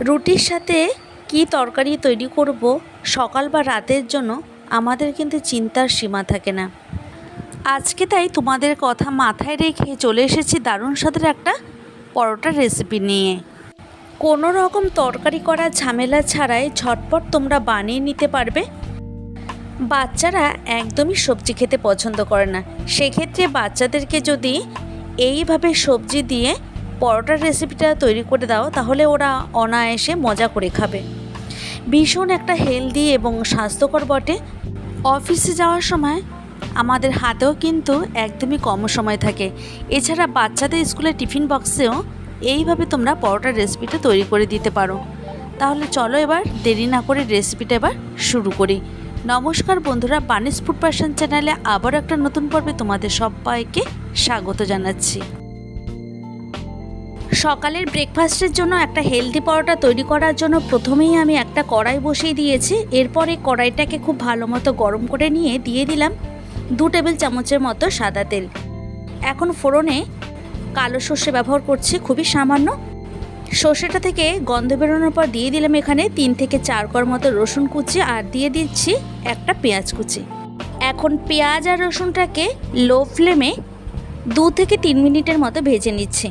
রুটির সাথে কি তরকারি তৈরি করব সকাল বা রাতের জন্য আমাদের কিন্তু চিন্তার সীমা থাকে না। আজকে তাই তোমাদের কথা মাথায় রেখে চলে এসেছি দারুণ স্বাদের একটা পরোটার রেসিপি নিয়ে। কোনো রকম তরকারি করা ঝামেলা ছাড়াই ঝটপট তোমরা বানিয়ে নিতে পারবে। বাচ্চারা একদমই সবজি খেতে পছন্দ করে না। সেক্ষেত্রে বাচ্চাদেরকে যদি এইভাবে সবজি দিয়ে পরোটার রেসিপিটা তৈরি করে দাও, তাহলে ওরা অনায়াসে মজা করে খাবে। ভীষণ একটা হেলদি এবং স্বাস্থ্যকর বটে। অফিসে যাওয়ার সময় আমাদের হাতেও কিন্তু একদমই কম সময় থাকে। এছাড়া বাচ্চাদের স্কুলের টিফিন বক্সেও এইভাবে তোমরা পরোটার রেসিপিটা তৈরি করে দিতে পারো। তাহলে চলো এবার দেরি না করে রেসিপিটা এবার শুরু করি। নমস্কার বন্ধুরা, বানিস ফুড পার্সন চ্যানেলে আবার একটা নতুন পর্বে তোমাদের সবাইকে স্বাগত জানাচ্ছি। সকালের ব্রেকফাস্টের জন্য একটা হেলদি পরোটা তৈরি করার জন্য প্রথমেই আমি একটা কড়াই বসিয়ে দিয়েছি। এরপরে কড়াইটাকে খুব ভালো মতো গরম করে নিয়ে দিয়ে দিলাম দু টেবিল চামচের মতো সাদা তেল। এখন ফোড়নে কালো সর্ষে ব্যবহার করছি, খুবই সামান্য। সর্ষেটা থেকে গন্ধ বেরোনোর পর দিয়ে দিলাম এখানে তিন থেকে চার কর মতো রসুন কুচি আর দিয়ে দিচ্ছি একটা পেঁয়াজ কুচি। এখন পেঁয়াজ আর রসুনটাকে লো ফ্লেমে দু থেকে তিন মিনিটের মতো ভেজে নিচ্ছি।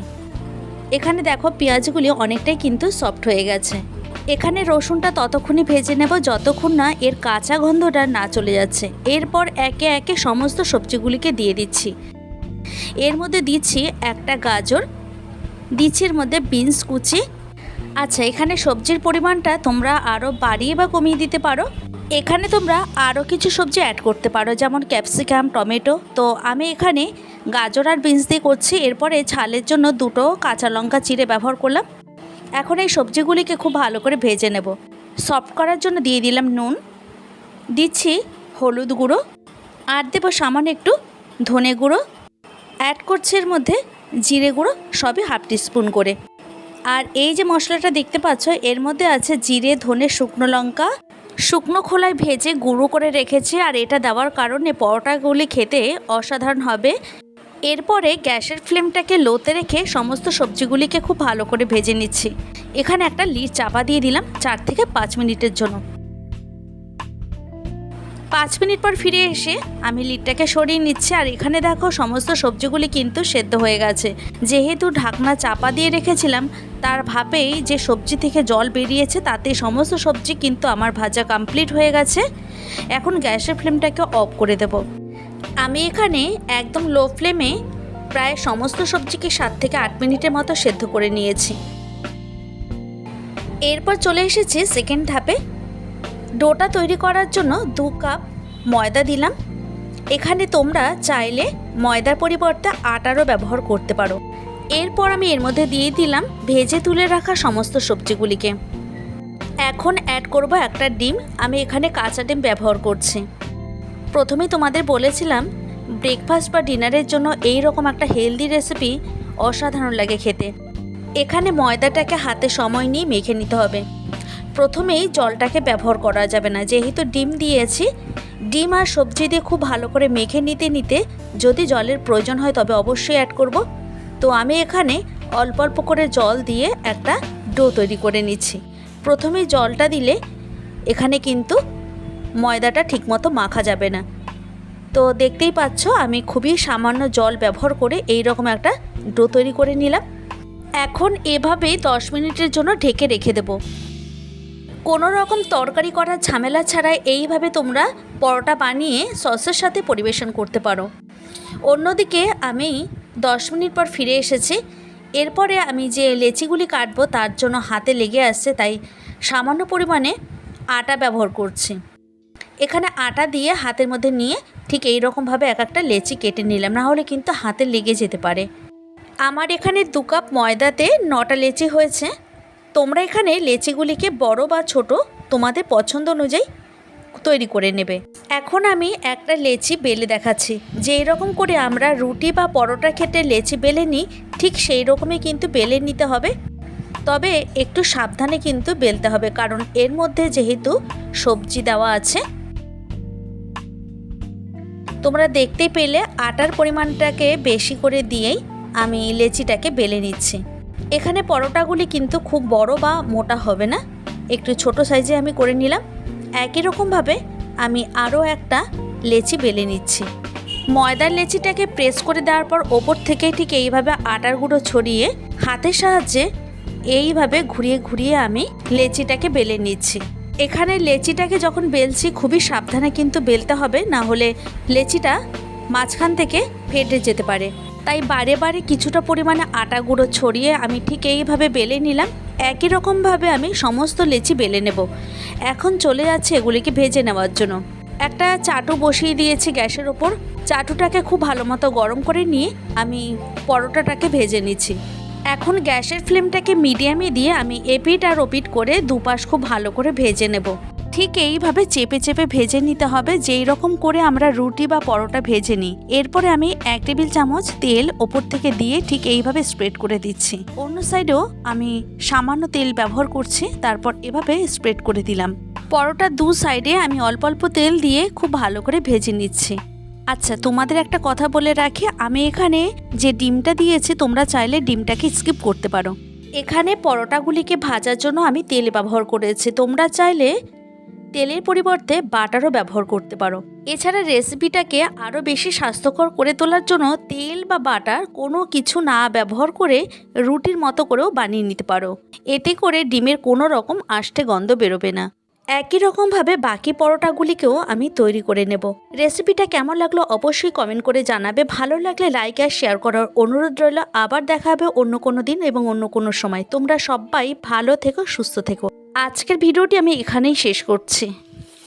এখানে দেখো পেঁয়াজগুলি অনেকটাই কিন্তু সফট হয়ে গেছে। এখানে রসুনটা ততক্ষণই ভেজে নেব যতক্ষণ না এর কাঁচা গন্ধটা না চলে যাচ্ছে। এরপর একে একে সমস্ত সবজিগুলিকে দিয়ে দিচ্ছি। এর মধ্যে দিচ্ছি একটা গাজর, দিচ্ছি এর মধ্যে বিনস কুচি। আচ্ছা এখানে সবজির পরিমাণটা তোমরা আরও বাড়িয়ে বা কমিয়ে দিতে পারো। এখানে তোমরা আরও কিছু সবজি অ্যাড করতে পারো, যেমন ক্যাপসিকাম টমেটো তো আমি এখানে গাজর আর বিনস দিয়ে করছি। এরপরে ঝালের জন্য দুটো কাঁচা লঙ্কা চিড়ে ব্যবহার করলাম। এখন এই সবজিগুলিকে খুব ভালো করে ভেজে নেব। সফট করার জন্য দিয়ে দিলাম নুন। দিচ্ছি হলুদ গুঁড়ো। আর দেবো সামান্য একটু ধনে গুঁড়ো। অ্যাড করছি এর মধ্যে জিরে গুঁড়ো, সবই হাফ টিস্পুন করে। আর এই যে মশলাটা দেখতে পাচ্ছ, এর মধ্যে আছে জিরে, ধনে, শুকনো লঙ্কা। শুকনো খোলায় ভেজে গুঁড়ো করে রেখেছি আর এটা দেওয়ার কারণে পরোটাগুলি খেতে অসাধারণ হবে। এরপরে গ্যাসের ফ্লেমটাকে লোতে রেখে সমস্ত সবজিগুলিকে খুব ভালো করে ভেজে নিচ্ছি। এখানে একটা লিড চাপা দিয়ে দিলাম, চার থেকে পাঁচ মিনিটের জন্য। পাঁচ মিনিট পর ফিরে এসে আমি লিডটাকে সরিয়ে নিচ্ছি, আর এখানে দেখো সমস্ত সবজিগুলি কিন্তু সেদ্ধ হয়ে গেছে। যেহেতু ঢাকনা চাপা দিয়ে রেখেছিলাম, তার ভাপেই যে সবজি থেকে জল বেরিয়েছে, তাতে সমস্ত সবজি কিন্তু আমার ভাজা কমপ্লিট হয়ে গেছে। এখন গ্যাসের ফ্লেমটাকে অফ করে দেব। আমি এখানে একদম লো ফ্লেমে প্রায় সমস্ত সবজিকে সাত থেকে আট মিনিটের মতো সেদ্ধ করে নিয়েছি। এরপর চলে এসেছি সেকেন্ড ধাপে। ডোটা তৈরি করার জন্য দু কাপ ময়দা দিলাম। এখানে তোমরা চাইলে ময়দার পরিবর্তে আটারও ব্যবহার করতে পারো। এরপর আমি এর মধ্যে দিয়ে দিলাম ভেজে তুলে রাখা সমস্ত সবজিগুলিকে। এখন অ্যাড করব একটা ডিম। আমি এখানে কাঁচা ডিম ব্যবহার করছি। প্রথমে তোমাদের বলেছিলাম ব্রেকফাস্ট বা ডিনারের জন্য এই রকম একটা হেলদি রেসিপি অসাধারণ লাগে খেতে। এখানে ময়দাটাকে হাতে সময় নিয়ে মেখে নিতে হবে। প্রথমেই জলটাকে ব্যবহার করা যাবে না। যেহেতু ডিম দিয়েছি, ডিম আর সবজি দিয়ে খুব ভালো করে মেখে নিতে নিতে যদি জলের প্রয়োজন হয় তবে অবশ্যই অ্যাড করব। তো আমি এখানে অল্প অল্প করে জল দিয়ে একটা ডো তৈরি করে নিচ্ছি। প্রথমে জলটা দিলে এখানে কিন্তু ময়দাটা ঠিকমতো মাখা যাবে না। তো দেখতেই পাচ্ছ, আমি খুবই সামান্য জল ব্যবহার করে এই রকম একটা ডো তৈরি করে নিলাম। এখন এভাবেই দশ মিনিটের জন্য ঢেকে রেখে দেবো। কোনো রকম তরকারি করার ঝামেলা ছাড়া এইভাবে তোমরা পরোটা বানিয়ে সসের সাথে পরিবেশন করতে পারো। অন্যদিকে আমি দশ মিনিট পর ফিরে এসেছি। এরপরে আমি যে লেচিগুলি কাটবো তার জন্য হাতে লেগে আসছে তাই সামান্য পরিমাণে আটা ব্যবহার করছি। এখানে আটা দিয়ে হাতের মধ্যে নিয়ে ঠিক এই রকমভাবে এক একটা লেচি কেটে নিলাম, না হলে কিন্তু হাতে লেগে যেতে পারে। আমার এখানে দু কাপ ময়দাতে নটা লেচি হয়েছে। তোমরা এখানে লেচিগুলিকে বড় বা ছোট তোমাদের পছন্দ অনুযায়ী তৈরি করে নেবে। এখন আমি একটা লেচি বেলে দেখাচ্ছি। যে এরকম করে আমরা রুটি বা পরোটা খেতে লেচি বেলে নিই, ঠিক সেই রকমই কিন্তু বেলে নিতে হবে। তবে একটু সাবধানে কিন্তু বেলতে হবে, কারণ এর মধ্যে যেহেতু সবজি দেওয়া আছে, তোমরা দেখতে পেলে আটার পরিমাণটাকে বেশি করে দিয়েই আমি লেচিটাকে বেলে নিচ্ছি। এখানে পরোটাগুলি কিন্তু খুব বড় বা মোটা হবে না। একটু ছোট সাইজে আমি করে নিলাম। একই রকমভাবে আমি আরও একটা লেচি বেলে নিচ্ছি। ময়দার লেচিটাকে প্রেস করে দেওয়ার পর ওপর থেকে ঠিক এইভাবে আটার গুঁড়ো ছড়িয়ে হাতের সাহায্যে এইভাবে ঘুরিয়ে ঘুরিয়ে আমি লেচিটাকে বেলে নিচ্ছি। এখানে লেচিটাকে যখন বেলছি খুবই সাবধানে কিন্তু বেলতে হবে, না হলে লেচিটা মাঝখান থেকে ফেটে যেতে পারে। তাই বারে বারে কিছুটা পরিমাণে আটা গুঁড়ো ছড়িয়ে আমি ঠিক এইভাবে বেলে নিলাম। একই রকমভাবে আমি সমস্ত লেচি বেলে নেব। এখন চলে যাচ্ছে এগুলিকে ভেজে নেওয়ার জন্য। একটা চাটু বসিয়ে দিয়েছি গ্যাসের ওপর। চাটুটাকে খুব ভালো মতো গরম করে নিয়ে আমি পরোটাটাকে ভেজে নিচ্ছি। এখন গ্যাসের ফ্লেমটাকে মিডিয়ামে দিয়ে আমি এপিট আর ওপিট করে দুপাশ খুব ভালো করে ভেজে নেব। ঠিক এইভাবে চেপে চেপে ভেজে নিতে হবে, যেই রকম করে আমরা রুটি বা পরোটা ভেজে নিই। এরপরে আমি এক টেবিল চামচ তেল ওপর থেকে দিয়ে ঠিক এইভাবে স্প্রেড করে দিচ্ছি। অন্য সাইডেও আমি সামান্য তেল ব্যবহার করছি, তারপর এভাবে স্প্রেড করে দিলাম। পরোটার দু সাইডে আমি অল্প অল্প তেল দিয়ে খুব ভালো করে ভেজে নিচ্ছি। আচ্ছা তোমাদের একটা কথা বলে রাখি, আমি এখানে যে ডিমটা দিয়েছি, তোমরা চাইলে ডিমটাকে স্কিপ করতে পারো। এখানে পরোটাগুলিকে ভাজার জন্য আমি তেল ব্যবহার করেছি, তোমরা চাইলে তেলের পরিবর্তে বাটারও ব্যবহার করতে পারো। এছাড়া রেসিপিটাকে আরও বেশি স্বাস্থ্যকর করে তোলার জন্য তেল বা বাটার কোনো কিছু না ব্যবহার করে রুটির মতো করেও বানিয়ে নিতে পারো। এতে করে ডিমের কোনো রকম আষ্টে গন্ধ বেরোবে না। একই রকমভাবে বাকি পরোটাগুলিকেও আমি তৈরি করে নেব। রেসিপিটা কেমন লাগল অবশ্যই কমেন্ট করে জানাবে। ভালো লাগলে লাইক আর শেয়ার করার অনুরোধ রইল। আবার দেখা হবে অন্য কোনো দিন এবং অন্য কোনো সময়। তোমরা সবাই ভালো থেকো, সুস্থ থেকো। আজকের ভিডিওটি আমি এখানেই শেষ করছি।